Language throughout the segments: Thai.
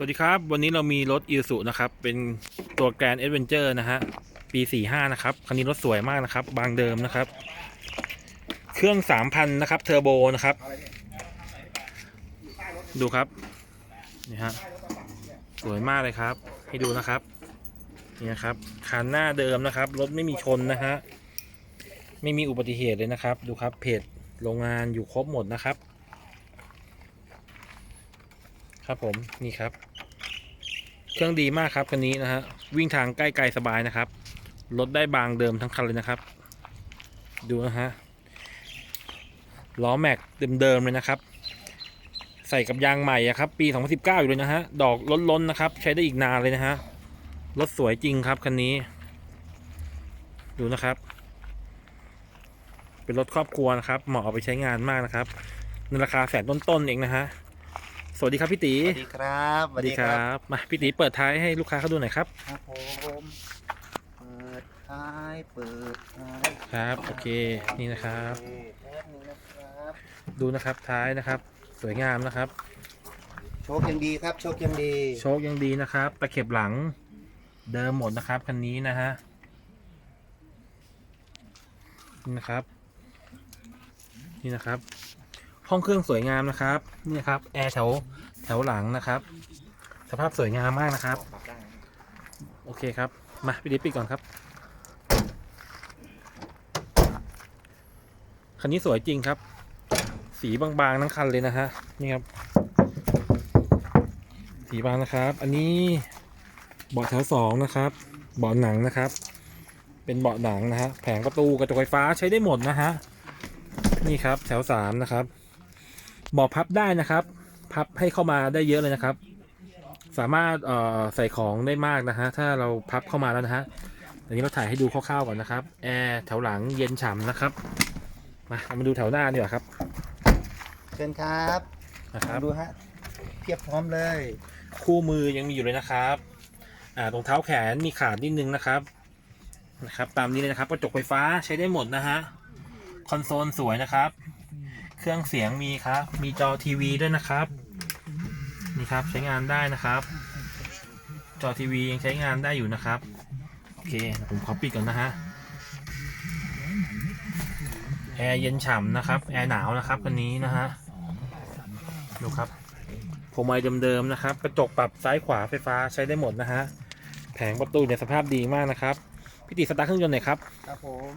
สวัสดีครับ วันนี้เรามีรถอีซูนะครับ เป็นตัวแกรนเอ v เวนเจอร์นะฮะ ปี 45 นะครับ คันนี้รถสวยมากนะครับ บางเดิมนะครับ เครื่อง 3,000 นะครับ เทอร์โบนะครับ ดูครับ นี่ฮะ สวยมากเลยครับ ให้ดูนะครับ นี่นะครับ คันหน้าเดิมนะครับ รถไม่มีชนนะฮะ ไม่มีอุบัติเหตุเลยนะครับ ดูครับ เพจโรงงานอยู่ครบหมดนะครับ ครับผมนี่ครับ เครื่องดีมากครับคันนี้นะฮะวิ่งทางใกล้ไกลสบายนะครับรถได้บางเดิมทั้งคันเลยนะครับ ดูนะฮะล้อแม็กเดิมๆเลยนะครับ ใส่กับยางใหม่อะครับ ปี 2019 อยู่เลยนะฮะดอกล้นๆนะครับ ใช้ได้อีกนานเลยนะฮะรถสวยจริงครับคันนี้ ดูนะครับ เป็นรถครอบครัวนะครับ เหมาะเอาไปใช้งานมากนะครับในราคาแสนต้นๆเองนะฮะ สวัสดีครับพี่ตีสวัสดีครับมาพี่ตีเปิดท้ายให้ลูกค้าเขาดูหน่อยครับครับผมเปิดท้ายเปิดท้ายครับโอเคนี่นะครับโอเคแป๊บนึงนะครับดูนะครับท้ายนะครับ สวยงามนะครับ โชคยังดีครับ โชคยังดี โชคยังดีนะครับตะเข็บหลังเดิมหมดนะครับคันนี้นะฮะนี่นะครับ นี่นะครับ ห้องเครื่องสวยงามนะครับ นี่ครับแอร์แถวแถวหลังนะครับ สภาพสวยงามมากนะครับ โอเคครับ มาพี่ดิปิดก่อนครับ คันนี้สวยจริงครับ สีบางๆทั้งคันเลยนะฮะ นี่ครับ สีบางนะครับ อันนี้เบาะแถวสองนะครับเบาะหนังนะครับ เป็นเบาะหนังนะฮะ แผงประตูกระจกไฟฟ้าใช้ได้หมดนะฮะ นี่ครับแถวสามนะครับ เบาะพับได้นะครับ พับให้เข้ามาได้เยอะเลยนะครับ สามารถเอ่อใส่ของได้มากนะฮะถ้าเราพับเข้ามาแล้วนะฮะอันนี้เราถ่ายให้ดูคร่าวๆก่อนนะครับแอร์แถวหลังเย็นฉ่ำนะครับมาเรามาดูแถวหน้าดีกว่าครับเชิญครับนะครับดูฮะเทียบพร้อมเลย คู่มือยังมีอยู่เลยนะครับอ่าตรงเท้าแขนมีขาดนิดนึงนะครับนะครับ ตามนี้เลยนะครับกระจกไฟฟ้าใช้ได้หมดนะฮะคอนโซลสวยนะครับ เครื่องเสียงมีครับ มีจอทีวีด้วยนะครับ นี่ครับใช้งานได้นะครับ จอทีวียังใช้งานได้อยู่นะครับ โอเค ผมขอปิดก่อนนะฮะ แอร์เย็นฉ่ำนะครับ แอร์หนาวนะครับคันนี้นะฮะ ดูครับพวงมาลัยเดิมๆนะครับ กระจกปรับซ้ายขวาไฟฟ้าใช้ได้หมดนะฮะ แผงประตูเนี่ยสภาพดีมากนะครับ พี่ติสตาร์ทเครื่องยนต์หน่อยครับ ครับผม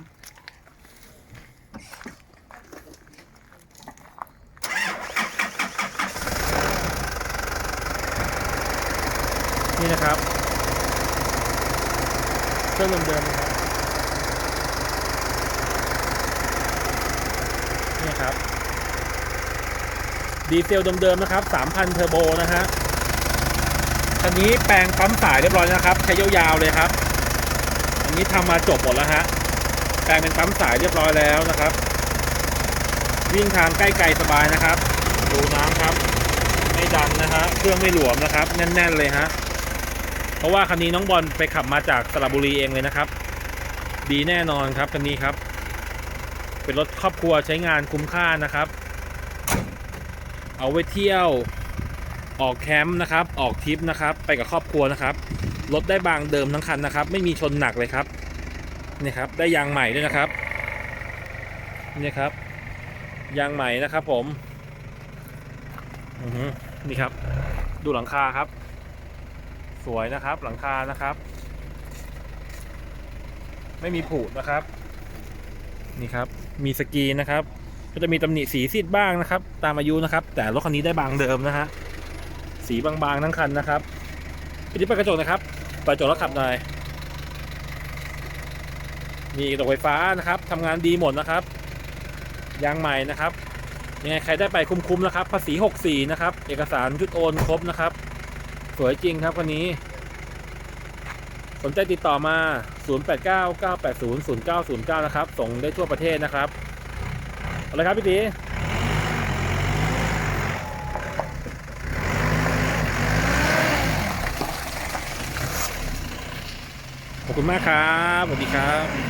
นี่นะครับเครื่องเดิมๆนะครับนี่ครับ ดีเซลเดิมๆนะครับ 3,000 เทอร์โบนะฮะคันนี้แปลงปั๊มสายเรียบร้อยแล้วนะครับ ใช้ยาวๆเลยครับ อันนี้ทำมาจบหมดแล้วฮะแปลงเป็นปั๊มสายเรียบร้อยแล้วนะครับ วิ่งทางใกล้ไกลสบายนะครับ ดูน้ำครับ ไม่ดันนะฮะเครื่องไม่หลวมนะครับ แน่น ๆ เลยฮะ เพราะว่าคันนี้น้องบอลไปขับมาจากสระบุรีเองเลยนะครับ ดีแน่นอนครับคันนี้ครับ เป็นรถครอบครัวใช้งานคุ้มค่านะครับ เอาไว้เที่ยวออกแคมป์นะครับ ออกทริปนะครับ ไปกับครอบครัวนะครับ รถได้บางเดิมทั้งคันนะครับ ไม่มีชนหนักเลยครับนี่ครับ ได้ยางใหม่ด้วยนะครับนี่ครับ ยางใหม่นะครับผมนี่ครับ ดูหลังคาครับ สวยนะครับหลังคานะครับ ไม่มีผุนะครับ นี่ครับ มีสกีนะครับ ก็จะมีตำหนิสีซีดบ้างนะครับ ตามอายุนะครับ แต่รถคันนี้ได้บางเดิมนะฮะสีบางๆทั้งคันนะครับปิดไฟกระจกนะครับเปิดกระจกแล้วขับหน่อยมีกระจกไฟฟ้านะครับทำงานดีหมดนะครับยางใหม่นะครับยังไงใครได้ไปคุ้มๆนะครับ ภาษี 64 นะครับ เอกสารชุดโอนครบนะครับ วยจริงครับคันนี้ สนใจติดต่อมา 0899800909 นะครับ ส่งได้ทั่วประเทศนะครับเอาลยครับพี่ตีขอบคุณมากครับ สวัสดีครับ